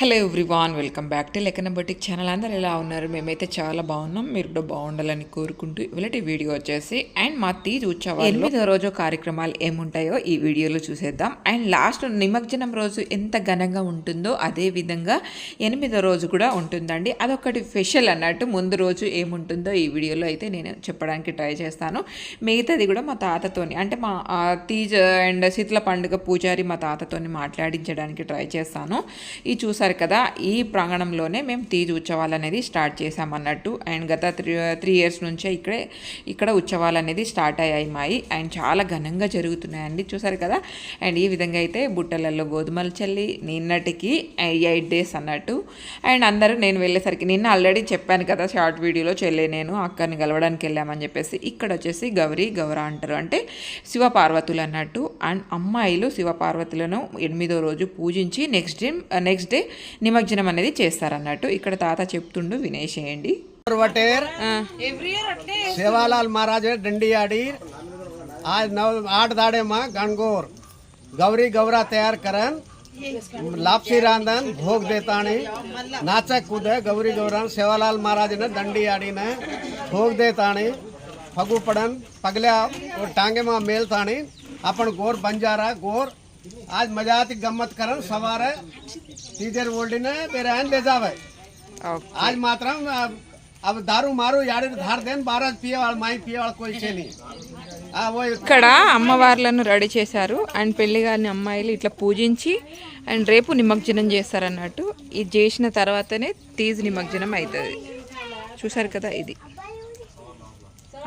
Hello everyone welcome back to లెక్కన channel అందరు ఎలా ఉన్నారు? మేమైతే చాలా బాగున్నాం. మీరు కూడా బాగుండాలని కోరుకుంటూ ఇవాళ వీడియో వచ్చేసి అండ్ మా తీజ్ ఉత్సవాలు ఎనిమిదో రోజు కార్యక్రమాలు ఏముంటాయో ఈ వీడియోలో చూసేద్దాం. అండ్ లాస్ట్ నిమజ్జనం రోజు ఎంత ఘనంగా ఉంటుందో అదే విధంగా ఎనిమిదో రోజు కూడా ఉంటుందండి. అదొకటి స్పెషల్ అన్నట్టు ముందు రోజు ఏముంటుందో ఈ వీడియోలో అయితే నేను చెప్పడానికి ట్రై చేస్తాను. మిగతాది కూడా మా తాతతోని అంటే మా తీజ్ అండ్ శీతల పండుగ పూజారి మా తాతతోని మాట్లాడించడానికి ట్రై చేస్తాను. ఈ చూసారు కదా ఈ ప్రాంగణంలోనే మేము తీజ్ ఉత్సవాలు అనేది స్టార్ట్ చేసామన్నట్టు అండ్ గత త్రీ త్రీ ఇయర్స్ నుంచే ఇక్కడే ఇక్కడ ఉత్సవాలు అనేది స్టార్ట్ అయ్యాయి మాయి. అండ్ చాలా ఘనంగా జరుగుతున్నాయండి చూసారు కదా. అండ్ ఈ విధంగా అయితే బుట్టలలో గోధుమలు చల్లి నిన్నటికి ఎయిట్ డేస్ అన్నట్టు. అండ్ అందరూ నేను వెళ్ళేసరికి నిన్న ఆల్రెడీ చెప్పాను కదా షార్ట్ వీడియోలో చెల్లె నేను అక్కని కలవడానికి వెళ్ళామని చెప్పేసి. ఇక్కడ వచ్చేసి గౌరీ గౌర అంటారు. అంటే శివపార్వతులు అన్నట్టు. అండ్ అమ్మాయిలు శివపార్వతులను ఎనిమిదో రోజు పూజించి నెక్స్ట్ డే నెక్స్ట్ డే నిమజ్జనం అనేది చేస్తారన్నట్టు ఇక్కడ తాత చెప్తుండు వినేసేయండి. శివాలాల్ మహారాజాడి ఆడదాడేమా గణగోర్. గౌరీ గౌరా తయారు కరన్ లాప్సీ రాందన్ భోగ్ దేతాని నాచ కుద గౌరీ గౌరా శివాలాల్ మహారాజన దండి ఆడిన భోగ్ దేతాని పగు పడన్ పగలే టాంగేమా మేల్తాని అప్పుడు గోర్ బంజారా గోర్ ఆజ్ మజాతి గమ్మత్ కరన్ సవార गोर बंजारा गोर आज मजाती गम्मत करन सवारे टीचर बोल्डी ने बेरान ले जावे आज मात्र अब दारू मारू याड़ी धार देन बारह पिए वाला माई पिए वाला कोई छे नहीं हाँ वो ఇక్కడ అమ్మవార్లను రెడీ చేశారు అండ్ పెళ్లి కాని అమ్మాయిలు ఇట్లా పూజించి అండ్ రేపు నిమజ్జనం చేస్తారన్నట్టు ఇది చేసిన తర్వాతనే తీజ్ నిమజ్జనం అవుతుంది చూసారు కదా ఇది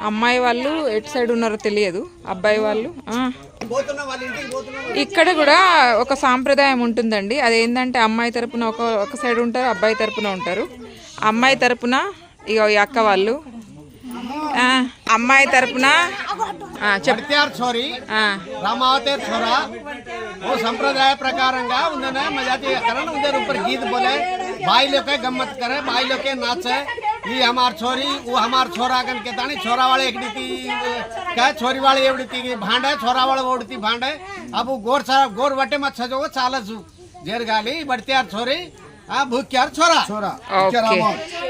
అమ్మాయి వాళ్ళు ఎటు సైడ్ ఉన్నారో తెలియదు. అబ్బాయి వాళ్ళు ఇక్కడ కూడా ఒక సాంప్రదాయం ఉంటుందండి. అదేంటంటే అమ్మాయి తరపున ఒక ఒక సైడ్ ఉంటారు అబ్బాయి తరపున ఉంటారు. అమ్మాయి తరపున ఇక ఈ అక్క వాళ్ళు. అమ్మాయి తరపున చెప్తారు సారీ సంప్రదాయ ప్రకారంగా ఉందనే మజాతి కరణ ఉందే ऊपर ये हमार छोरी वो हमार छोरा कन के तानी छोरा वाले एक ती का छोरी वाले एवढी ती भांडे छोरा वाले ओढती भांडे अब वो गोर सा गोर वटे मत सजो चालच जेर गाली भर्त्यार छोरी ఆ భూక్యార్ छोरा छोरा ఓకే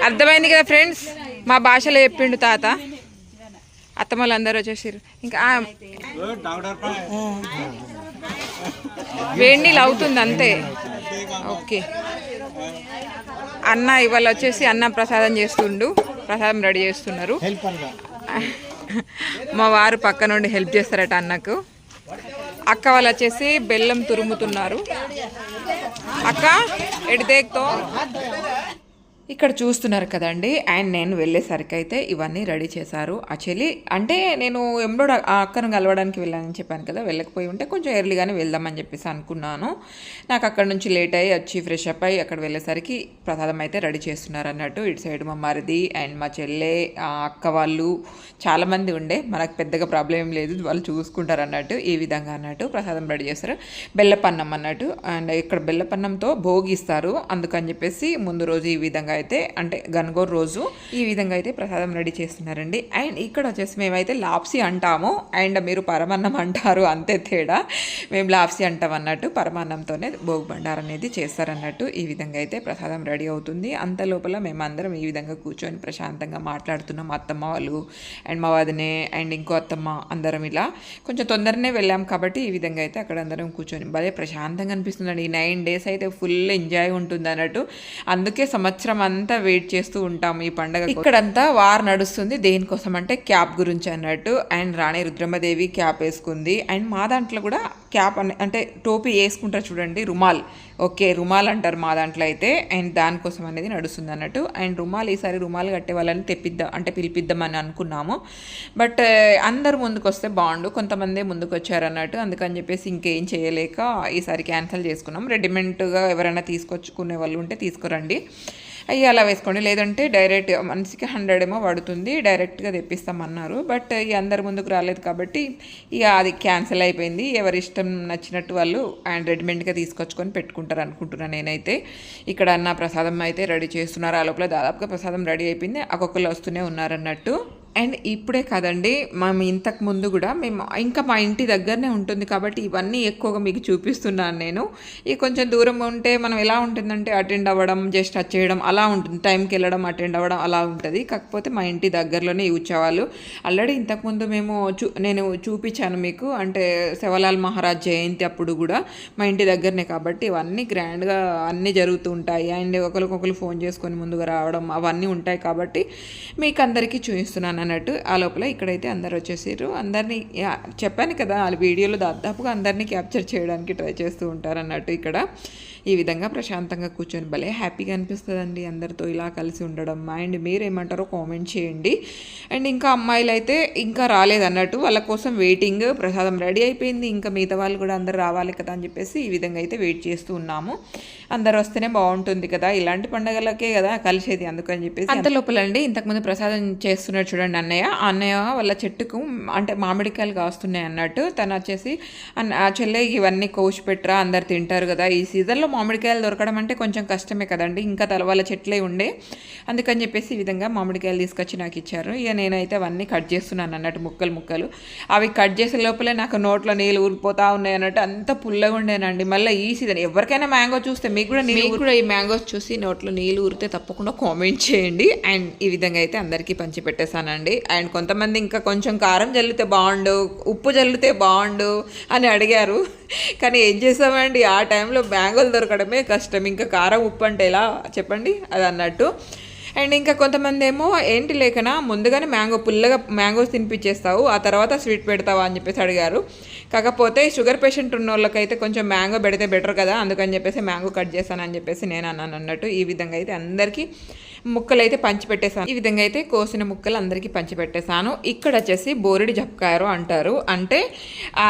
అర్థమైంది కదా ఫ్రెండ్స్ మా భాషలో చెప్పిండు తాత అత్తమ్మలు అందరూ వచ్చేసారు ఇంకా ఆ, వేడి నీళ్ళు అవుతుంది అంతే ఓకే అన్న ఇవాళ వచ్చేసి అన్న ప్రసాదం చేస్తుండు. ప్రసాదం రెడీ చేస్తున్నారు. మా వారు పక్క నుండి హెల్ప్ చేస్తారట అన్నకు. అక్క వాళ్ళు వచ్చేసి బెల్లం తురుముతున్నారు. అక్క ఎడిదేక్తో ఇక్కడ చూస్తున్నారు కదండి. అండ్ నేను వెళ్ళేసరికి అయితే ఇవన్నీ రెడీ చేశారు. యాక్చువల్లీ అంటే నేను ఎంబ్రోడ్ ఆ అక్కను కలవడానికి వెళ్ళానని చెప్పాను కదా వెళ్ళకపోయి ఉంటే కొంచెం ఎర్లీగానే వెళ్దామని చెప్పేసి అనుకున్నాను. నాకు అక్కడ నుంచి లేట్ అయ్యి వచ్చి ఫ్రెష్ అప్ అయ్యి అక్కడ వెళ్ళేసరికి ప్రసాదం అయితే రెడీ చేస్తున్నారు అన్నట్టు. ఇటు సైడ్ మా మరిది అండ్ మా చెల్లె ఆ అక్క వాళ్ళు చాలామంది ఉండే. మనకు పెద్దగా ప్రాబ్లం ఏం లేదు. వాళ్ళు చూసుకుంటారు అన్నట్టు ఈ విధంగా అన్నట్టు ప్రసాదం రెడీ చేస్తారు. బెల్లపన్నం అన్నట్టు. అండ్ ఇక్కడ బెల్లపన్నంతో భోగిస్తారు అందుకని చెప్పేసి ముందు రోజు ఈ విధంగా అయితే అంటే గన్గోర్ రోజు ఈ విధంగా అయితే ప్రసాదం రెడీ చేస్తున్నారండి. అండ్ ఇక్కడ వచ్చేసి మేమైతే లాప్సీ అంటాము. అండ్ మీరు పరమాన్నం అంటారు అంతే తేడా. మేము లాప్సీ అంటాం అన్నట్టు పరమాన్నంతోనే భోగి బండారం అనేది చేస్తారన్నట్టు ఈ విధంగా అయితే ప్రసాదం రెడీ అవుతుంది. అంత లోపల మేమందరం ఈ విధంగా కూర్చొని ప్రశాంతంగా మాట్లాడుతున్నాం. అత్తమ్మ వాళ్ళు అండ్ మా వదినే అండ్ ఇంకో అత్తమ్మ అందరం ఇలా కొంచెం తొందరనే వెళ్ళాం కాబట్టి ఈ విధంగా అయితే అక్కడ అందరం కూర్చొని భలే ప్రశాంతంగా అనిపిస్తుందండి. ఈ నైన్ డేస్ అయితే ఫుల్ ఎంజాయ్ ఉంటుంది అన్నట్టు. అందుకే సంవత్సరం అంతా వెయిట్ చేస్తూ ఉంటాం ఈ పండగ ఇక్కడంతా వార్ నడుస్తుంది దేనికోసం అంటే క్యాప్ గురించి అన్నట్టు. అండ్ రాణి రుద్రమ్మదేవి క్యాప్ వేసుకుంది. అండ్ మా దాంట్లో కూడా క్యాప్ అనే అంటే టోపీ వేసుకుంటారు చూడండి రుమాల్. ఓకే రుమాల్ అంటారు మా దాంట్లో అయితే. అండ్ దానికోసం అనేది నడుస్తుంది అన్నట్టు. అండ్ రుమాల్ ఈసారి రుమాల్ కట్టే వాళ్ళని తెప్పిద్దాం అంటే పిలిపిద్దామని అనుకున్నాము. బట్ అందరు ముందుకు వస్తే బాగుండు. కొంతమంది ముందుకు వచ్చారు అన్నట్టు. అందుకని చెప్పేసి ఇంకేం చేయలేక ఈసారి క్యాన్సిల్ చేసుకున్నాం. రెడీమేడ్గా ఎవరైనా తీసుకొచ్చుకునే వాళ్ళు ఉంటే తీసుకురండి. అవి అలా వేసుకోండి. లేదంటే డైరెక్ట్ మనిషికి హండ్రెడ్ ఏమో పడుతుంది. డైరెక్ట్గా తెప్పిస్తామన్నారు. బట్ ఇక అందరి ముందుకు రాలేదు కాబట్టి ఇక అది క్యాన్సిల్ అయిపోయింది. ఎవరి ఇష్టం నచ్చినట్టు వాళ్ళు అండ్ రెడీమేడ్గా తీసుకొచ్చుకొని పెట్టుకుంటారు అనుకుంటున్నాను నేనైతే. ఇక్కడ అన్న ప్రసాదం అయితే రెడీ చేస్తున్నారు. ఆ లోపల దాదాపుగా ప్రసాదం రెడీ అయిపోయింది. ఒక్కొక్కరు వస్తూనే ఉన్నారన్నట్టు. అండ్ ఇప్పుడే కదండి మేము ఇంతకు ముందు కూడా మేము ఇంకా మా ఇంటి దగ్గరనే ఉంటుంది కాబట్టి ఇవన్నీ ఎక్కువగా మీకు చూపిస్తున్నాను నేను. ఈ కొంచెం దూరం ఉంటే మనం ఎలా ఉంటుందంటే అటెండ్ అవ్వడం జస్ట్ టచ్ చేయడం అలా ఉంటుంది. టైంకి వెళ్ళడం అటెండ్ అవ్వడం అలా ఉంటుంది. కాకపోతే మా ఇంటి దగ్గరలోనే ఈ ఉత్సవాలు. ఆల్రెడీ ఇంతకుముందు మేము చూ నేను చూపించాను మీకు అంటే శివలాల్ మహారాజ్ జయంతి అప్పుడు కూడా మా ఇంటి దగ్గరనే కాబట్టి ఇవన్నీ గ్రాండ్గా అన్నీ జరుగుతూ ఉంటాయి. అండ్ ఒకరికొకరు ఫోన్ చేసుకొని ముందుగా రావడం అవన్నీ ఉంటాయి కాబట్టి మీకు అందరికీ చూపిస్తున్నాను. అన్నట్టు ఆ లోపల ఇక్కడైతే అందరు వచ్చేసారు. అందరినీ చెప్పాను కదా వాళ్ళ వీడియోలో దాదాపుగా అందరినీ క్యాప్చర్ చేయడానికి ట్రై చేస్తూ ఉంటారు అన్నట్టు ఇక్కడ. ఈ విధంగా ప్రశాంతంగా కూర్చొని భలే హ్యాపీగా అనిపిస్తుందండి అందరితో ఇలా కలిసి ఉండడం. అండ్ మీరేమంటారో కామెంట్ చేయండి. అండ్ ఇంకా అమ్మాయిలు అయితే ఇంకా రాలేదన్నట్టు వాళ్ళ కోసం వెయిటింగ్ ప్రసాదం రెడీ అయిపోయింది. ఇంకా మిగతా వాళ్ళు కూడా అందరు రావాలి కదా అని చెప్పేసి ఈ విధంగా అయితే వెయిట్ చేస్తూ ఉన్నాము. అందరు వస్తేనే బాగుంటుంది కదా. ఇలాంటి పండగలకే కదా కలిసేది అందుకని చెప్పేసి అంత లోపలండి. ఇంతకుముందు ప్రసాదం చేస్తున్నాడు చూడండి అన్నయ్య. ఆ అన్నయ్య వాళ్ళ చెట్టుకు అంటే మామిడికాయలు కాస్తున్నాయి అన్నట్టు. తను వచ్చేసి ఆ చెల్లె ఇవన్నీ కోసి పెట్టరా అందరు తింటారు కదా. ఈ సీజన్లో మామిడికాయలు దొరకడం అంటే కొంచెం కష్టమే కదండి. ఇంకా తల వాళ్ళ చెట్లే ఉండే. అందుకని చెప్పేసి ఈ విధంగా మామిడికాయలు తీసుకొచ్చి నాకు ఇచ్చారు. ఇక నేనైతే అవన్నీ కట్ చేస్తున్నాను అన్నట్టు ముక్కలు ముక్కలు. అవి కట్ చేసే లోపలే నాకు నోట్లో నీళ్ళు ఊరిపోతూ ఉన్నాయి అన్నట్టు అంత పుల్లగా ఉండేనండి. మళ్ళీ ఈ సీజన్ ఎవరికైనా మ్యాంగో చూస్తే మీకు కూడా మీకు కూడా ఈ మ్యాంగోస్ చూసి నోట్లో నీళ్ళు ఊరితే తప్పకుండా కామెంట్ చేయండి. అండ్ ఈ విధంగా అయితే అందరికీ పంచి పెట్టేశానండి అండ్ కొంతమంది ఇంకా కొంచెం కారం జల్లితే బాగుండు ఉప్పు జల్లితే బాగుండు అని అడిగారు. కానీ ఏం చేసామండి? ఆ టైంలో మ్యాంగోలు దొరకడమే కష్టం. ఇంకా కారం ఉప్పు అంటే ఎలా? చెప్పండి. అది అన్నట్టు. అండ్ ఇంకా కొంతమంది ఏమో ఏంటి లేకనా ముందుగానే మ్యాంగో పుల్లగా మ్యాంగోస్ తినిపించేస్తావు ఆ తర్వాత స్వీట్ పెడతావా? అని చెప్పేసి అడిగారు. కాకపోతే షుగర్ పేషెంట్ ఉన్న వాళ్ళకైతే కొంచెం మ్యాంగో పెడితే బెటర్ కదా అందుకని చెప్పేసి మ్యాంగో కట్ చేశానని చెప్పేసి నేను అన్నాను అన్నట్టు. ఈ విధంగా అయితే అందరికీ ముక్కలు అయితే పంచిపెట్టేశాను. ఈ విధంగా అయితే కోసిన ముక్కలు అందరికీ పంచిపెట్టేశాను. ఇక్కడ వచ్చేసి బోరెడి జపకాయరు అంటారు. అంటే ఆ,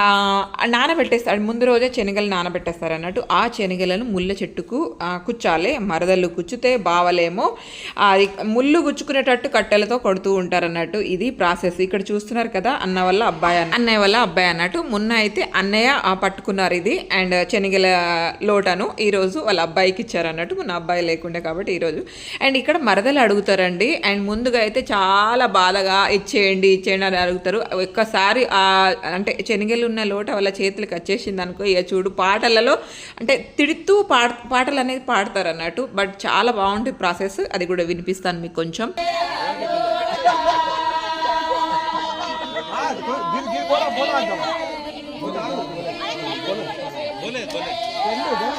నానబెట్టేస్తాడు ముందు రోజే శనగలు నానబెట్టేస్తారు అన్నట్టు. ఆ శనగలను ముళ్ళ చెట్టుకు కుచ్చాలి మరదలు కుచ్చితే బావలేమో. అది ముళ్ళు గుచ్చుకునేటట్టు కట్టెలతో కొడుతూ ఉంటారు అన్నట్టు. ఇది ప్రాసెస్. ఇక్కడ చూస్తున్నారు కదా అన్న వల్ల అబ్బాయి అన్నయ్య వల్ల అబ్బాయి అన్నట్టు. మొన్న అయితే అన్నయ్య ఆ, పట్టుకున్నారు ఇది. అండ్ శనగల లోటను ఈరోజు వాళ్ళ అబ్బాయికి ఇచ్చారు అన్నట్టు. మొన్న అబ్బాయి లేకుండే కాబట్టి ఈరోజు. అండ్ ఇక్కడ మరదలు అడుగుతారండి. అండ్ ముందుగా అయితే చాలా బాధగా ఇచ్చేయండి ఇచ్చేయండి అని అడుగుతారు. ఒక్కసారి అంటే శనగలు ఉన్న లోట వాళ్ళ చేతులకు వచ్చేసింది అనుకో ఇక చూడు పాటలలో అంటే తిడుతూ పాట పాటలు అనేది పాడతారు అన్నట్టు. బట్ చాలా బాగుంటుంది ప్రాసెస్. అది కూడా వినిపిస్తాను మీకు కొంచెం. చూసుకోవాలి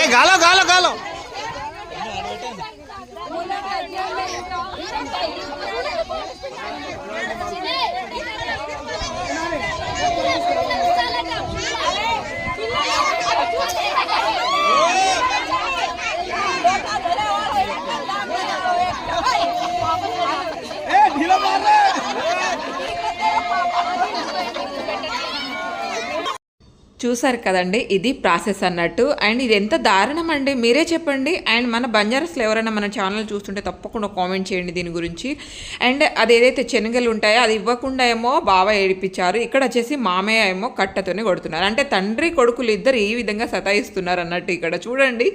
ए गालो गालो गालो। చూసారు కదండి ఇది ప్రాసెస్ అన్నట్టు. అండ్ ఇది ఎంత దారుణం అండి మీరే చెప్పండి. అండ్ మన బంజారాస్లో ఎవరైనా మన ఛానల్ చూస్తుంటే తప్పకుండా కామెంట్ చేయండి దీని గురించి. అండ్ అది ఏదైతే శనగలు ఉంటాయో అది ఇవ్వకుండా ఏమో బావ ఏడిపించారు. ఇక్కడ వచ్చేసి మామయ్య ఏమో కట్టతోనే కొడుతున్నారు. అంటే తండ్రి కొడుకులు ఇద్దరు ఈ విధంగా సతాయిస్తున్నారు అన్నట్టు ఇక్కడ చూడండి.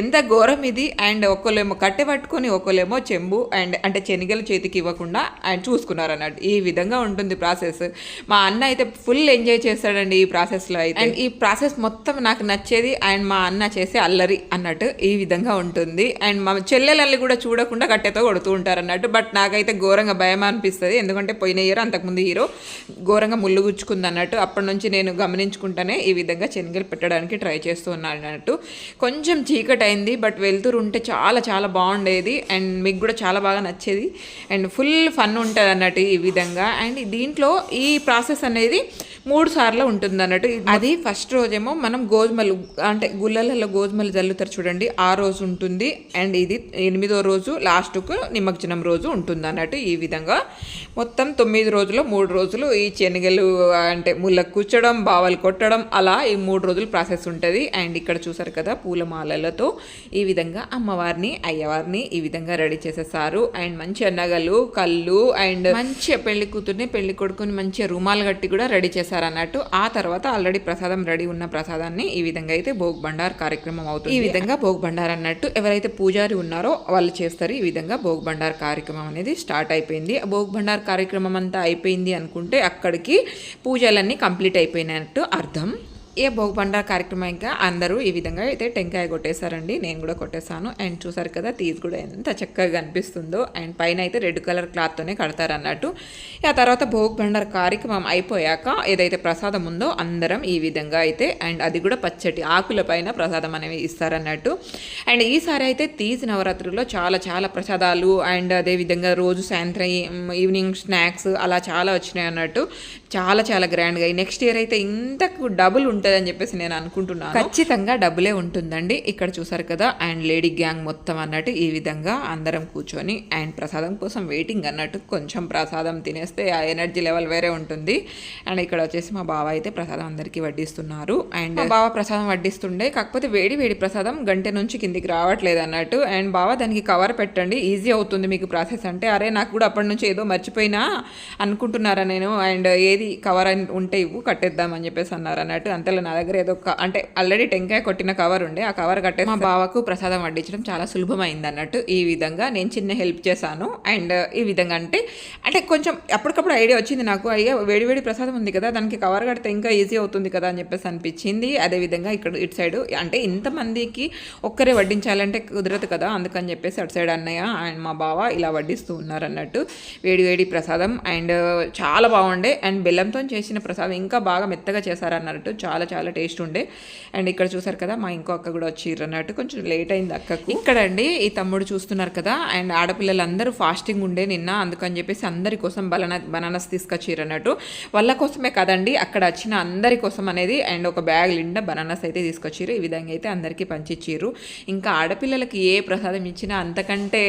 ఎంత ఘోరం ఇది. అండ్ ఒకళ్ళేమో కట్టె పట్టుకొని ఒకళ్ళేమో చెంబు అండ్ అంటే శనగలు చేతికి ఇవ్వకుండా అండ్ చూసుకున్నారు అన్నట్టు. ఈ విధంగా ఉంటుంది ప్రాసెస్. మా అన్న అయితే ఫుల్ ఎంజాయ్ చేస్తాడండి ఈ ప్రాసెస్లో అయితే. ఈ ప్రాసెస్ మొత్తం నాకు నచ్చేది అండ్ మా అన్న చేసే అల్లరి అన్నట్టు ఈ విధంగా ఉంటుంది. అండ్ మా చెల్లెలల్ని కూడా చూడకుండా కట్టెతో కొడుతూ ఉంటారు అన్నట్టు. బట్ నాకైతే ఘోరంగా భయం అనిపిస్తుంది. ఎందుకంటే పోయిన ఇయర్ అంతకుముందు హీరో ఘోరంగా ముళ్ళు గుచ్చుకుంది అన్నట్టు. అప్పటి నుంచి నేను గమనించుకుంటానే ఈ విధంగా శనగలు పెట్టడానికి ట్రై చేస్తూ ఉన్నాను అన్నట్టు. కొంచెం చీకటి అయింది బట్ వెళ్తూరు ఉంటే చాలా చాలా బాగుండేది. అండ్ మీకు కూడా చాలా బాగా నచ్చేది. అండ్ ఫుల్ ఫన్ ఉంటుంది అన్నట్టు ఈ విధంగా. అండ్ దీంట్లో ఈ ప్రాసెస్ అనేది మూడు సార్లు ఉంటుంది అన్నట్టు అది ఫస్ట్ రోజేమో మనం గోధుమలు అంటే గుళ్ళలలో గోధుమలు జల్లుతారు చూడండి ఆ రోజు ఉంటుంది. అండ్ ఇది ఎనిమిదో రోజు లాస్ట్కు నిమజ్జనం రోజు ఉంటుంది అన్నట్టు ఈ విధంగా. మొత్తం తొమ్మిది రోజులు మూడు రోజులు ఈ శనగలు అంటే ముళ్ళకు కూర్చడం బావలు కొట్టడం అలా ఈ మూడు రోజులు ప్రాసెస్ ఉంటుంది. అండ్ ఇక్కడ చూసారు కదా పూలమాలలతో ఈ విధంగా అమ్మవారిని అయ్యవారిని ఈ విధంగా రెడీ చేసేసారు. అండ్ మంచి నగలు కళ్ళు అండ్ మంచిగా పెళ్ళి కూతుర్ని పెళ్ళి కొడుకుని మంచిగా రుమాలు కట్టి కూడా రెడీ చేశారు. అన్నట్టు ఆ తర్వాత ఆల్రెడీ ప్రసాదం రెడీ ఉన్న ప్రసాదాన్ని ఈ విధంగా అయితే భోగ్ బండార్ కార్యక్రమం అవుతుంది. ఈ విధంగా భోగ్ బండార్ అన్నట్టు ఎవరైతే పూజారి ఉన్నారో వాళ్ళు చేస్తారు ఈ విధంగా భోగ్ బండార్ కార్యక్రమం అనేది స్టార్ట్ అయిపోయింది. ఆ భోగ్ బండార్ కార్యక్రమం అంతా అయిపోయింది అనుకుంటే అక్కడికి పూజలన్నీ కంప్లీట్ అయిపోయినట్టు అర్థం. ఏ భోగ్ కార్యక్రమం ఇంకా అందరూ ఈ విధంగా అయితే టెంకాయ కొట్టేశారండి. నేను కూడా కొట్టేశాను. అండ్ చూసారు కదా తీజ్ కూడా ఎంత చక్కగా కనిపిస్తుందో. అండ్ పైన అయితే రెడ్ కలర్ క్లాత్తోనే కడతారన్నట్టు. ఆ తర్వాత భోగ్ బండార్ కార్యక్రమం అయిపోయాక ఏదైతే ప్రసాదం ఉందో అందరం ఈ విధంగా అయితే అండ్ అది కూడా పచ్చటి ఆకుల పైన ప్రసాదం అనేవి ఇస్తారన్నట్టు. అండ్ ఈసారి అయితే తీజ్ నవరాత్రుల్లో చాలా చాలా ప్రసాదాలు అండ్ అదేవిధంగా రోజు సాయంత్రం ఈవినింగ్ స్నాక్స్ అలా చాలా వచ్చినాయి అన్నట్టు. చాలా చాలా గ్రాండ్గా. నెక్స్ట్ ఇయర్ అయితే ఇంతకు డబుల్ ఉంటుందని చెప్పేసి నేను అనుకుంటున్నాను. ఖచ్చితంగా డబులే ఉంటుందండి. ఇక్కడ చూసారు కదా అండ్ లేడీ గ్యాంగ్ మొత్తం అన్నట్టు ఈ విధంగా అందరం కూర్చొని అండ్ ప్రసాదం కోసం వెయిటింగ్ అన్నట్టు కొంచెం ప్రసాదం తినేస్తే ఆ ఎనర్జీ లెవెల్ వేరే ఉంటుంది. అండ్ ఇక్కడ వచ్చేసి మా బావ అయితే ప్రసాదం అందరికీ వడ్డిస్తున్నారు. అండ్ మా బావ ప్రసాదం వడ్డిస్తుండే కాకపోతే వేడి వేడి ప్రసాదం గంట నుంచి కిందికి రావట్లేదు అన్నట్టు. అండ్ బావ దానికి కవర్ పెట్టండి ఈజీ అవుతుంది మీకు ప్రాసెస్ అంటే. అరే నాకు కూడా అప్పటి నుంచి ఏదో మర్చిపోయినా అనుకుంటున్నారా నేను? అండ్ ఏది కవర్ అని ఉంటే ఇవ్వు కట్టేద్దాం అని చెప్పేసి అన్నారు అన్నట్టు. అంతలో నా దగ్గర ఏదో అంటే ఆల్రెడీ టెంకాయ కొట్టిన కవర్ ఉండే ఆ కవర్ కట్టే మా బావకు ప్రసాదం వడ్డించడం చాలా సులభమైంది అన్నట్టు ఈ విధంగా నేను చిన్న హెల్ప్ చేశాను. అండ్ ఈ విధంగా అంటే అంటే కొంచెం అప్పటికప్పుడు ఐడియా వచ్చింది నాకు. అయ్యా వేడివేడి ప్రసాదం ఉంది కదా దానికి కవర్ కడితే ఇంకా ఈజీ అవుతుంది కదా అని చెప్పేసి అనిపించింది. అదేవిధంగా ఇక్కడ ఇటు సైడ్ అంటే ఇంతమందికి ఒక్కరే వడ్డించాలంటే కుదరదు కదా అందుకని చెప్పేసి అటు సైడ్ అన్నయ్య అండ్ మా బావ ఇలా వడ్డిస్తూ ఉన్నారు అన్నట్టు వేడి వేడి ప్రసాదం అండ్ చాలా బాగుండే. అండ్ బెల్లంతో చేసిన ప్రసాదం ఇంకా బాగా మెత్తగా చేశారన్నట్టు చాలా చాలా చాలా టేస్ట్ ఉండే. అండ్ ఇక్కడ చూసారు కదా మా ఇంకో అక్క కూడా వచ్చిర్రు అన్నట్టు. కొంచెం లేట్ అయింది అక్కకు. ఇక్కడ అండి ఈ తమ్ముడు చూస్తున్నారు కదా అండ్ ఆడపిల్లలందరూ ఫాస్టింగ్ ఉండే నిన్న. అందుకని చెప్పేసి అందరి కోసం బనానా బనానాస్ తీసుకొచ్చిర్రు అన్నట్టు. వాళ్ళ కోసమే కదండి అక్కడ వచ్చిన అందరి కోసం అనేది. అండ్ ఒక బ్యాగ్ నిండా బనానాస్ అయితే తీసుకొచ్చిర్రు. ఈ విధంగా అయితే అందరికీ పంచిచ్చిర్రు. ఇంకా ఆడపిల్లలకి ఏ ప్రసాదం ఇచ్చినా అంతకంటే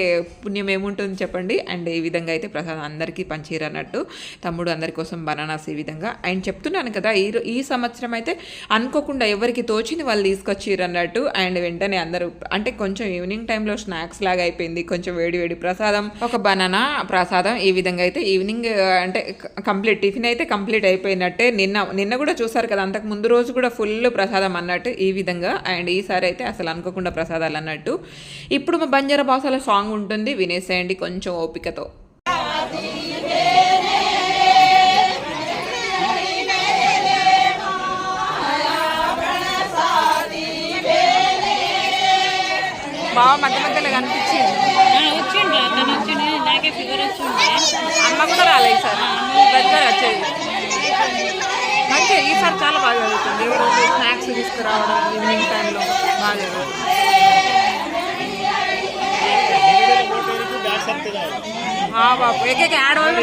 పుణ్యం ఏముంటుంది చెప్పండి. అండ్ ఈ విధంగా అయితే ప్రసాదం అందరికీ పంచిర్రు అన్నట్టు. తమ్ముడు అందరి కోసం బనానాస్ ఈ విధంగా. అండ్ చెప్తున్నాను కదా ఈ ఈ సంవత్సరం అయితే అనుకోకుండా ఎవరికి తోచింది వాళ్ళు తీసుకొచ్చిర్రు అన్నట్టు అండ్ వెంటనే అందరూ అంటే కొంచెం ఈవినింగ్ టైంలో స్నాక్స్ లాగా అయిపోయింది కొంచెం వేడి వేడి ప్రసాదం ఒక బనానా ప్రసాదం ఈ విధంగా అయితే ఈవినింగ్ అంటే కంప్లీట్ టిఫిన్ అయితే కంప్లీట్ అయిపోయినట్టే. నిన్న నిన్న కూడా చూసారు కదా అంతకు ముందు రోజు కూడా ఫుల్ ప్రసాదం అన్నట్టు ఈ విధంగా. అండ్ ఈసారి అయితే అసలు అనుకోకుండా ప్రసాదాలు అన్నట్టు. ఇప్పుడు మా బంజారా బాసాల సాంగ్ ఉంటుంది వినేసేయండి కొంచెం ఓపికతో. బాగా మధ్య మధ్యలో కనిపించింది. వచ్చిండు తను వచ్చిండు నాకే ఫిగర్ వచ్చిండే. అమ్మ కూడా రాలేదు సార్ దగ్గర వచ్చేది. మంచిగా ఈసారి చాలా బాగా జరుగుతుంది. రోజు స్నాక్స్ తీసుకురావడం ఈవినింగ్ టైంలో బాగా జరుగుతుంది. ఆ బాబు ఏకైక యాడ్ రోజు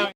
నేను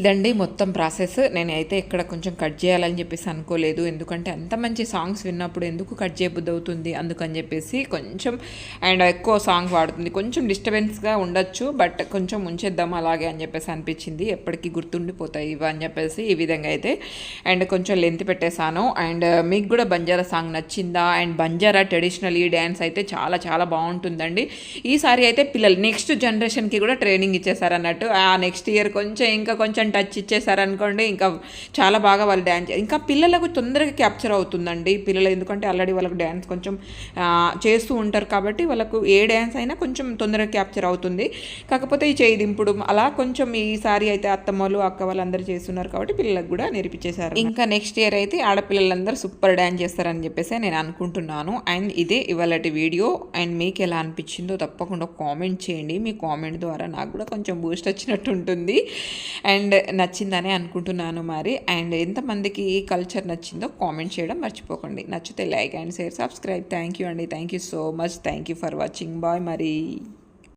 ఇదండి మొత్తం ప్రాసెస్. నేనైతే ఇక్కడ కొంచెం కట్ చేయాలని చెప్పేసి అనుకోలేదు. ఎందుకంటే అంత మంచి సాంగ్స్ విన్నప్పుడు ఎందుకు కట్ చేయబుద్ధి అవుతుంది అందుకని చెప్పేసి కొంచెం అండ్ ఎక్కువ సాంగ్ వాడుతుంది. కొంచెం డిస్టర్బెన్స్గా ఉండొచ్చు బట్ కొంచెం ఉంచేద్దాం అలాగే అని చెప్పేసి అనిపించింది. ఎప్పటికీ గుర్తుండిపోతాయి ఇవి అని చెప్పేసి ఈ విధంగా అయితే. అండ్ కొంచెం లెంత్ పెట్టేశాను. అండ్ మీకు కూడా బంజారా సాంగ్ నచ్చిందా? అండ్ బంజారా ట్రెడిషనల్ ఈ డ్యాన్స్ అయితే చాలా చాలా బాగుంటుందండి. ఈసారి అయితే పిల్లలు నెక్స్ట్ జనరేషన్కి కూడా ట్రైనింగ్ ఇచ్చేసారు అన్నట్టు ఆ నెక్స్ట్ ఇయర్ కొంచెం ఇంకా కొంచెం టచ్ ఇచ్చేసారనుకోండి ఇంకా చాలా బాగా వాళ్ళు డ్యాన్స్ ఇంకా పిల్లలకు తొందరగా క్యాప్చర్ అవుతుందండి పిల్లలు. ఎందుకంటే ఆల్రెడీ వాళ్ళకు డ్యాన్స్ కొంచెం చేస్తూ ఉంటారు కాబట్టి వాళ్ళకు ఏ డ్యాన్స్ అయినా కొంచెం తొందరగా క్యాప్చర్ అవుతుంది. కాకపోతే ఈ చేయి దింపుడు అలా కొంచెం ఈసారి అయితే అత్తమ్మలు అక్క వాళ్ళందరూ చేస్తున్నారు కాబట్టి పిల్లలకు కూడా నేర్పించేశారు. ఇంకా నెక్స్ట్ ఇయర్ అయితే ఆడపిల్లలందరూ సూపర్ డ్యాన్స్ చేస్తారని చెప్పేసి నేను అనుకుంటున్నాను. అండ్ ఇదే ఇవాళ వీడియో. అండ్ మీకు ఎలా అనిపించిందో తప్పకుండా కామెంట్ చేయండి. మీ కామెంట్ ద్వారా నాకు కూడా కొంచెం బూస్ట్ వచ్చినట్టు ఉంటుంది. అండ్ నచ్చిందని అనుకుంటున్నాను మరి. అండ్ ఎంతమందికి ఈ కల్చర్ నచ్చిందో కామెంట్ చేయడం మర్చిపోకండి. నచ్చితే like and share subscribe. Thank you అండి. Thank you so much. Thank you for watching. Bye మరి.